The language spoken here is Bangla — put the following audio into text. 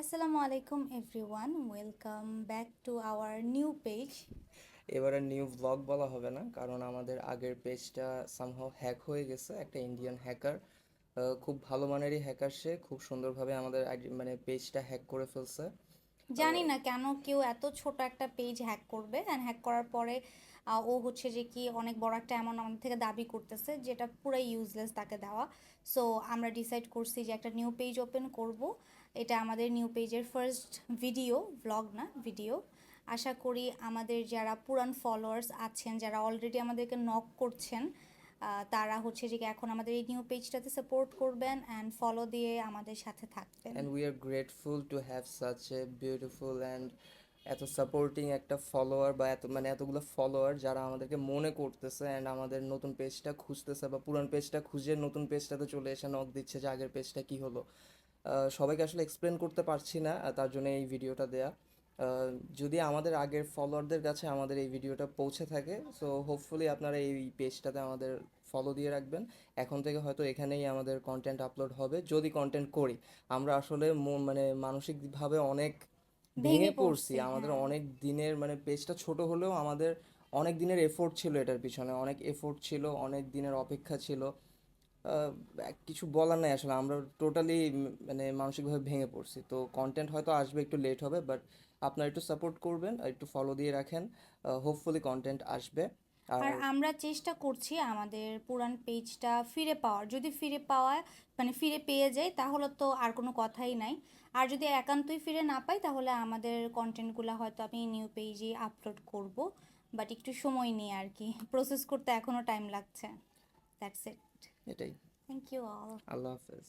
আসসালামু আলাইকুম everyone, welcome back to our new page. এবারে নিউ ব্লগ বলা হবে না, কারণ আমাদের আগের পেজটা সামহাও হ্যাক হয়ে গেছে, একটা ইন্ডিয়ান হ্যাকার খুব ভালো মানেরই হ্যাকার সে, খুব সুন্দরভাবে আমাদের মানে পেজটা হ্যাক করে ফেলছে। জানি না কেন কেউ এত ছোট একটা পেজ হ্যাক করবে অ্যান্ড হ্যাক করার পরে ও হচ্ছে যে কি অনেক বড় একটা অ্যামাউন্ট আমাদের থেকে দাবি করতেছে যেটা পুরাই ইউজলেস তাকে দেওয়া। সো আমরা ডিসাইড করছি যে একটা নিউ পেজ ওপেন করব। এটা আমাদের নিউ পেজের ফার্স্ট ভিডিও ব্লগ না ভিডিও আশা করি আমাদের যারা পুরান ফলোয়ার্স আছেন যারা অলরেডি আমাদেরকে নক করছেন তারা হচ্ছে যে এখন আমাদের এই নিউ পেজটাতে সাপোর্ট করবেন অ্যান্ড ফলো দিয়ে আমাদের সাথে থাকবেন। And we are grateful to have such a beautiful and এত সাপোর্টিং একটা ফলোয়ার বা এত মানে এতগুলো ফলোয়ার যারা আমাদেরকে মনে করতেছে অ্যান্ড আমাদের নতুন পেজটা খুঁজতেছে বা পুরান পেজটা খুঁজে নতুন পেজটাতে চলে এসে নক দিচ্ছে যে আগের পেজটা কী হলো। সবাইকে আসলে এক্সপ্লেন করতে পারছি না তার জন্য এই ভিডিওটা দেয়া। যদি আমাদের আগের ফলোয়ারদের কাছে আমাদের এই ভিডিওটা পৌঁছে থাকে সো হোপফুলি আপনারা এই পেজটাতে আমাদের ফলো দিয়ে রাখবেন। এখন থেকে হয়তো এখানেই আমাদের কন্টেন্ট আপলোড হবে। যদি কন্টেন্ট করি আমরা আসলে মন- মানে মানসিকভাবে অনেক ভেঙে পড়ছি আমাদের অনেক দিনের মানে পেজটা ছোট হলেও আমাদের অনেক দিনের এফোর্ট ছিল এটার পিছনে। অনেক এফোর্ট ছিল অনেক দিনের অপেক্ষা ছিল। কিছু বলার নাই আসলে। আমরা টোটালি মানে মানসিকভাবে ভেঙে পড়ছি। তো কন্টেন্ট হয়তো আসবে, একটু লেট হবে বাট আপনারা একটু সাপোর্ট করবেন, একটু ফলো দিয়ে রাখেন। হোপফুলি কন্টেন্ট আসবে। আর আমরা চেষ্টা করছি আমাদের পুরান পেজটা ফিরে পাওয়ার। যদি ফিরে পাওয়া মানে ফিরে পেয়ে যাই, তাহলে তো আর কোনো কথাই নাই। আর যদি একান্তই ফিরে না পাই, তাহলে আমাদের কন্টেন্টগুলো হয়তো আমি নিউ পেজে আপলোড করব। বাট একটু সময় নিয়ে আর কি। প্রসেস করতে এখনও টাইম লাগছে। That's it এটাই থ্যাংক ইউ অল আল্লাহ হাফেজ